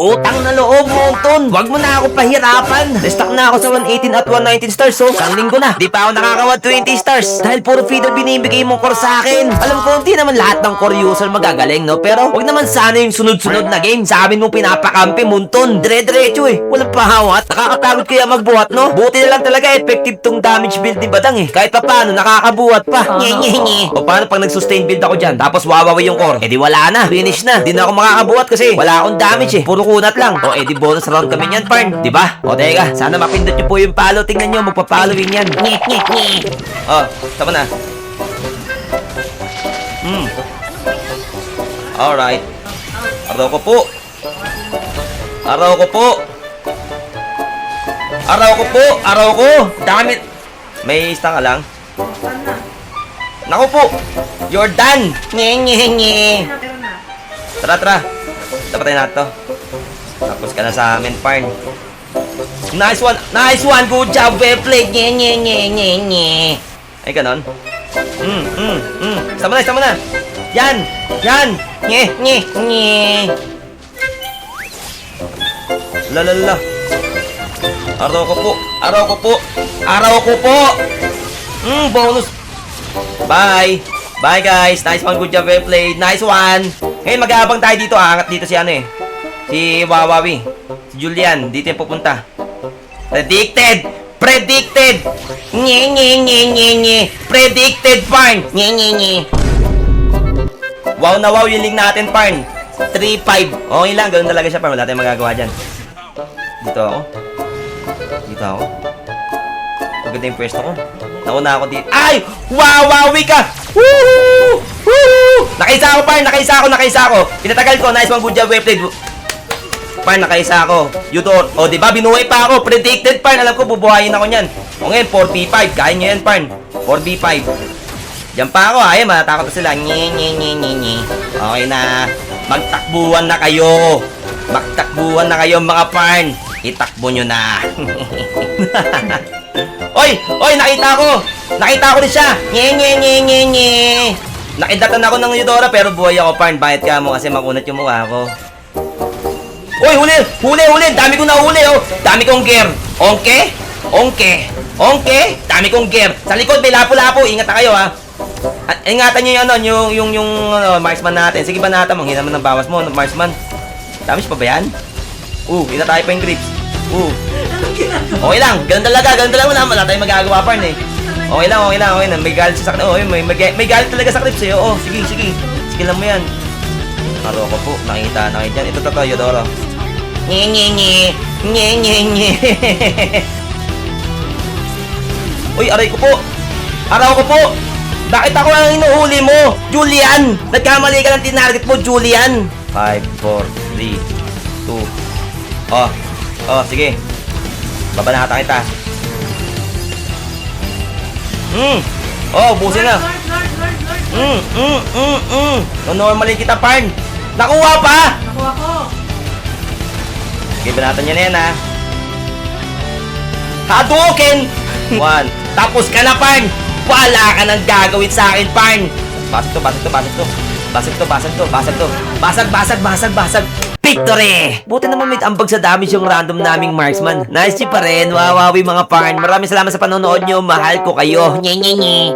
Utang na loob mo, Ton. Huwag mo na ako pahirapan. Restock na ako sa 118 at 119 stars, so isang linggo na. Di pa ako nakaka 120 stars. Dahil puro feeder binibigay mong core sa akin. Alam ko, hindi naman lahat ng core user magagaling, no? Pero wag naman sana yung sunod-sunod na game. Sa amin mo pinapakampi, Munton. Dire-diretso eh. Walang pahawat. Nakakapagod kaya magbuhat, no? Buti na lang talaga effective tong damage build ni Badang eh. Kahit pa paano, nakakabuhat pa. Nye, nye, nye. O paano pag nag-sustain build ako dyan, tapos wawawi yung core? Eh di wala na. Finish na. Di na ako makakabuhat kasi wala akong damage eh. Puro kunat lang. O eh di bonus round kami yan, Parn. Di ba? O teka, sana mapindot nyo po yung follow. Tingnan nyo, magpa-following yan. Nye, nye, nye. O, tama na. Hmm. Alright. Araw ko po. Araw ko po. Araw ko po. Araw ko. Dami. May isa ka lang. Naku po. You're done. Nye, nye, nye. Tara, tara. Dapat natin to. Tapos ka na sa amin, Parn. Nice one. Nice one. Good job. Played. Nye, nye, nye, nye, nye. Ay, ganon. Mm, mm, mm. Sama na, sama na. Yan. Yan. Nye, nye, nye. La, la, la. Araw ko po. Araw ko po. Araw ko po. Mm, bonus. Bye. Bye guys. Nice one. Good job. Played. Nice one. Ngayon mag-aabang tayo dito. Aangat dito si ano eh. Si Wawawi. Si Julian. Dito yung pupunta. Predicted. Predicted. Nye, nye, nye, nye, nye. Predicted, Parn. Nye, nye, nye. Wow na wow yung link natin, Parn. 3-5. Okay lang. Ganun talaga siya, Parn. Wala tayong magagawa dyan. Dito ako. Dito ako. Maganda yung pwesto ko. Nauna ako dito. Ay! Wawawi ka! Woohoo! Woohoo! Nakaisa ako, Parn! Nakaisa ako, nakaisa ako! Pinatagal ko. Nice one, good job, played. Parn, nakaisa ako. Yutor. O, di ba? Binuhay pa ako. Predicted, Parn. Alam ko, bubuhayin ako niyan. O ngayon, 4v5. Kaya nyo yan, Parn. 4v5. Diyan pa ako, ay, matatakot na sila. Nye, nye, nye, nye, nye. Okay na. Magtakbuhan na kayo. Magtakbuhan na kayo, mga Parn. Itakbo nyo na. oy! Oy! Nakita ko! Nakita ko din siya! Nye, nye, nye, nye, nye. Nakidatan ako ng Eudora pero buhay ako, Parn. Bakit ka mo kasi makunat yung mukha ko? Uy, huli! Huli, huli! Dami kong nahuli, oh! Dami kong gear! Ongke? Ongke? Ongke? Dami kong gear! Sa likod, may lapo-lapo! Ingat na kayo, ha! At ingatan nyo yung ano, yung, yung, yung, ano, marksman natin. Sige ba natin, manghin naman ng bawas mo, marksman. Damage pa ba yan? Uh, ina tayo pa yung grips. Uh. Okay lang, ganun talaga, ganun talaga. Wala, wala tayong magagawa pa eh. Okay lang, okay lang, okay lang. May galit siya sa Oh, may, may, may galit talaga sa clips eh. Oo, sige, sige. Sige lang mo yan. Aro ko po, nakita na kayo dyan. Ito totoo, Yodoro. Nye, nye, nye. Nye, nye, nye. Uy, aray ko po. Araw ko po. Bakit ako ang inuhuli mo? Julian! Nagkamali ka ng tinarget mo, Julian! 5, 4, 3, 2. Oh, oh, sige. Babanata kita. Hmm. Oh, busin na. Hmm, hmm, hmm, hmm. No-normalin kita, Parn. Nakuha pa! Banatan niya na yan, ha? Hadouken! One. Tapos ka na, Parn! Wala ka nang gagawin sa akin, Parn! Basag to, basag to, basag to. Basag to, basag to, basag to. Basag, basag, basag, basag. Victory! Buti naman may ambag sa damage yung random naming marksman. Nice pa rin. Wawawi mga Parn. Maraming salamat sa panonood nyo. Mahal ko kayo. Nye, nye, nye.